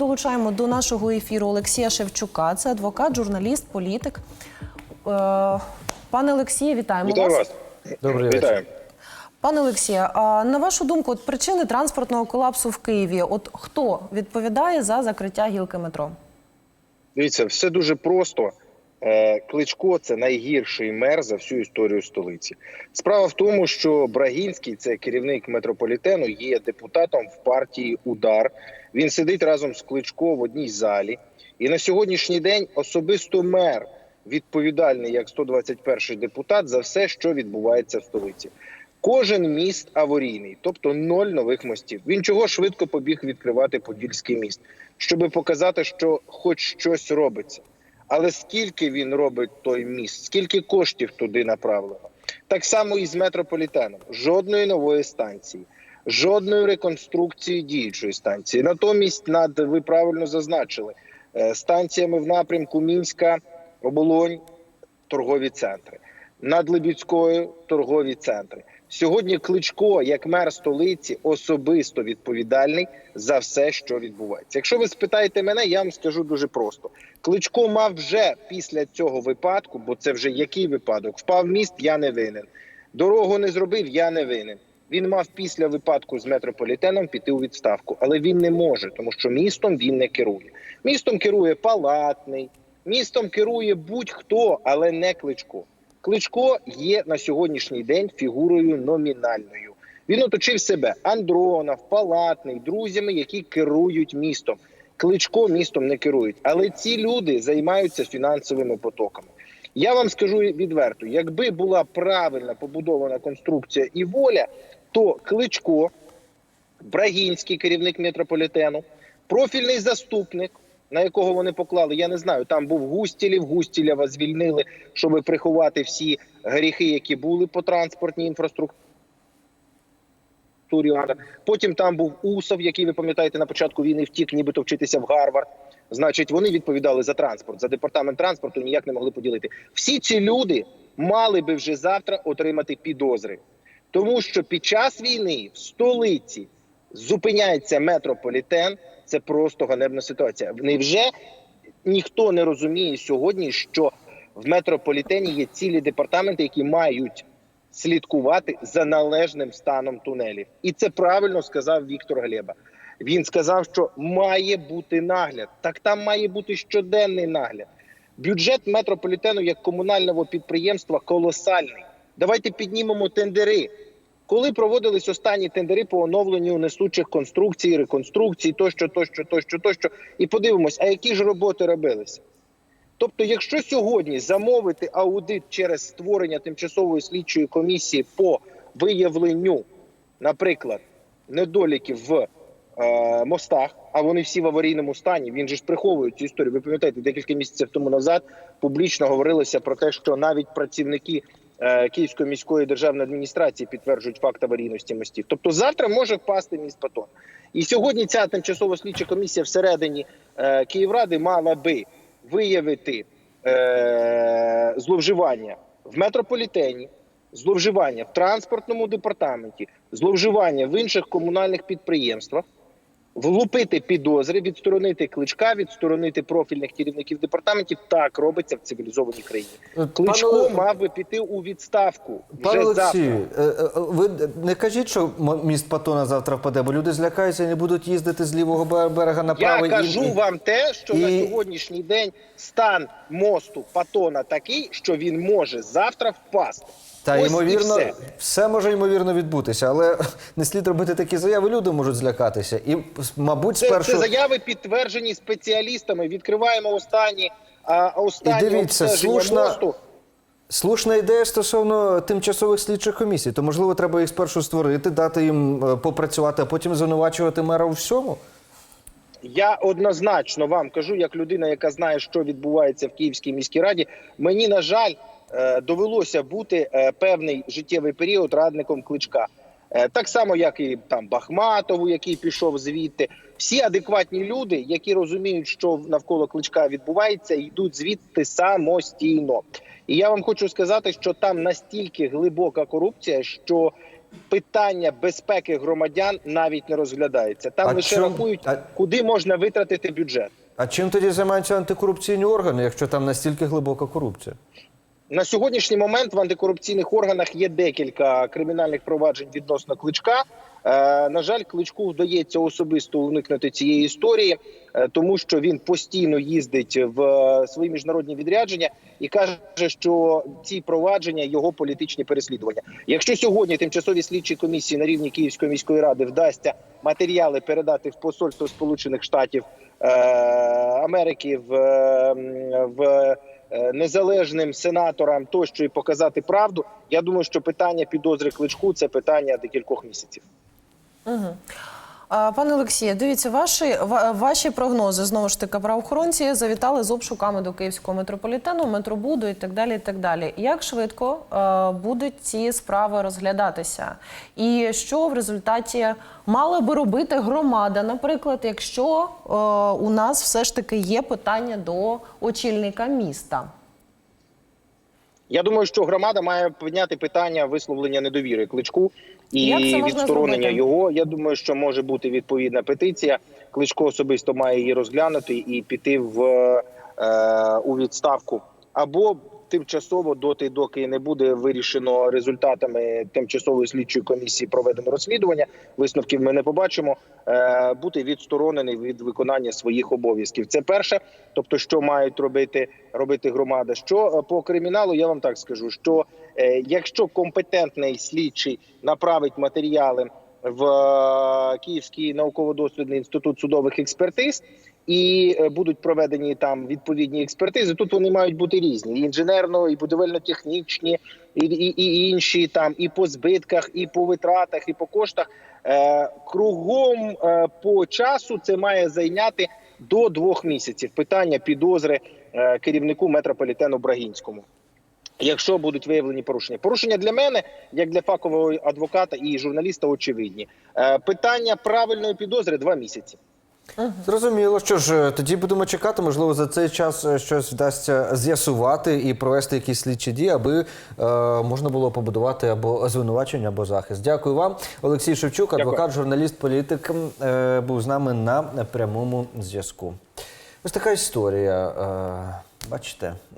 Долучаємо до нашого ефіру Олексія Шевчука. Це адвокат, журналіст, політик. Е, Пане Олексію, вітаємо Вітаю вас. вас. Добрий вечір. Вітаю. Пане Олексія, а на вашу думку, от причини транспортного колапсу в Києві? От хто відповідає за закриття гілки метро? Дивіться, все дуже просто. Е, Кличко це найгірший мер за всю історію столиці. Справа в тому, що Брагінський, це керівник метрополітену, є депутатом в партії Удар. Він сидить разом з Кличко в одній залі. І на сьогоднішній день особисто мер відповідальний як 121-й депутат за все, що відбувається в столиці. Кожен міст аварійний, тобто ноль нових мостів. Він чого швидко побіг відкривати Подільський міст, щоб показати, що хоч щось робиться. Але скільки він робить той міст, скільки коштів туди направлено? Так само і з метрополітеном. Жодної нової станції, жодної реконструкції діючої станції. Натомість, над ви правильно зазначили, е, станціями в напрямку Мінська, Оболонь, торгові центри. Над Либідською торгові центри. Сьогодні Кличко, як мер столиці, особисто відповідальний за все, що відбувається. Якщо ви спитаєте мене, я вам скажу дуже просто: Кличко мав вже після цього випадку, бо це вже який випадок? Впав міст, я не винен. Дорогу не зробив, я не винен. Він мав після випадку з метрополітеном піти у відставку, але він не може, тому що містом він не керує. Містом керує палатний, містом керує будь-хто, але не кличко. Кличко є на сьогоднішній день фігурою номінальною. Він оточив себе Андронов, Палатний, друзями, які керують містом. Кличко містом не керують, але ці люди займаються фінансовими потоками. Я вам скажу відверто: якби була правильно побудована конструкція і воля, то Кличко, Брагінський керівник метрополітену, профільний заступник, на якого вони поклали, я не знаю. Там був Густілів, Густілєва звільнили, щоб приховати всі гріхи, які були по транспортній інфраструктурі. Потім там був Усов, який ви пам'ятаєте на початку війни втік, нібито вчитися в Гарвард. Значить, вони відповідали за транспорт, за департамент транспорту ніяк не могли поділити. Всі ці люди мали би вже завтра отримати підозри, тому що під час війни в столиці зупиняється метрополітен. Це просто ганебна ситуація. Невже ніхто не розуміє сьогодні, що в метрополітені є цілі департаменти, які мають слідкувати за належним станом тунелів, і це правильно сказав Віктор Глеба. Він сказав, що має бути нагляд. Так там має бути щоденний нагляд. Бюджет метрополітену як комунального підприємства колосальний. Давайте піднімемо тендери. Коли проводились останні тендери по оновленню несучих конструкцій, реконструкцій, тощо, тощо, тощо, тощо, і подивимось, а які ж роботи робилися. Тобто, якщо сьогодні замовити аудит через створення тимчасової слідчої комісії по виявленню, наприклад, недоліків в е, мостах, а вони всі в аварійному стані, він же ж приховує цю історію. Ви пам'ятаєте, декілька місяців тому назад публічно говорилося про те, що навіть працівники Київської міської державної адміністрації підтверджують факт аварійності мостів. Тобто, завтра може впасти міст Патон. І сьогодні ця тимчасова слідча комісія всередині е, Київради мала би виявити е, зловживання в метрополітені, зловживання в транспортному департаменті, зловживання в інших комунальних підприємствах, влупити підозри, відсторонити кличка, відсторонити профільних керівників департаментів. Так робиться в цивілізованій країні. Кличко Оле- мав би піти у відставку Пане Олексію, е, е, ви не кажіть, що міст Патона завтра впаде, бо люди злякаються і не будуть їздити з лівого бе- берега на Я правий. і- кажу і- вам те, що на сьогоднішній день стан мосту Патона такий, що він може завтра впасти. Та Ось ймовірно, все. все. може ймовірно відбутися, але не слід робити такі заяви. Люди можуть злякатися. І, мабуть, Це, спершу це заяви підтверджені спеціалістами. Відкриваємо останні, а, останні І дивіться, слушна- мосту. слушна ідея стосовно тимчасових слідчих комісій. То можливо, треба їх спершу створити, дати їм е, попрацювати, а потім звинувачувати мера у всьому. Я однозначно вам кажу, як людина, яка знає, що відбувається в Київській міській раді. Мені на жаль довелося бути е, певний життєвий період радником кличка. Е, Так само, як і там Бахматову, який пішов звідти. Всі адекватні люди, які розуміють, що навколо кличка відбувається, йдуть звідти самостійно. І я вам хочу сказати, що там настільки глибока корупція, що питання безпеки громадян навіть не розглядається. Там А лише чому- рахують, а- куди можна витратити бюджет. А чим тоді займаються антикорупційні органи, якщо там настільки глибока корупція? На сьогоднішній момент в антикорупційних органах є декілька кримінальних проваджень відносно кличка. Е, на жаль, кличку вдається особисто уникнути цієї історії, е, тому що він постійно їздить в е, свої міжнародні відрядження і каже, що ці провадження його політичні переслідування. Якщо сьогодні тимчасові слідчі комісії на рівні Київської міської ради вдасться матеріали передати в посольство Сполучених Штатів Америки в, в незалежним сенаторам тощо і показати правду. Я думаю, що питання підозри кличку це питання декількох місяців. А, Пане Олексію, дивіться, ваші ва- ваші прогнози знову ж таки правоохоронці завітали з обшуками до київського метрополітену, метробуду і так далі. І так далі. Як швидко е, будуть ці справи розглядатися? І що в результаті мала би робити громада, наприклад, якщо е, у нас все ж таки є питання до очільника міста? Я думаю, що громада має підняти питання висловлення недовіри кличку і відсторонення зробити? його. Я думаю, що може бути відповідна петиція. Кличко особисто має її розглянути і піти в е, у відставку або тимчасово доти, доки не буде вирішено результатами тимчасової слідчої комісії проведено розслідування. Висновків ми не побачимо. Е, бути відсторонений від виконання своїх обов'язків. Це перше. Тобто, що мають робити робити громада. Що е, по криміналу, я вам так скажу, що е, якщо компетентний слідчий направить матеріали в Київський науково-дослідний інститут судових експертиз. І е, будуть проведені там відповідні експертизи. Тут вони мають бути різні: і інженерно, і будівельно-технічні, і, і, і інші там, і по збитках, і по витратах, і по коштах. Е, кругом е, по часу це має зайняти до двох місяців. Питання підозри керівнику метрополітену Брагінському. Якщо будуть виявлені порушення, порушення для мене, як для фахового адвоката і журналіста, очевидні. Питання правильної підозри два місяці. Зрозуміло, що ж е, тоді будемо чекати. Можливо, за цей час е, щось вдасться з'ясувати і провести якісь слідчі дії, аби е, можна було побудувати або звинувачення, або захист. Дякую вам, Олексій Шевчук, Дякую. адвокат, журналіст, політик, е, був з нами на прямому зв'язку. Ось така історія. Е, бачите.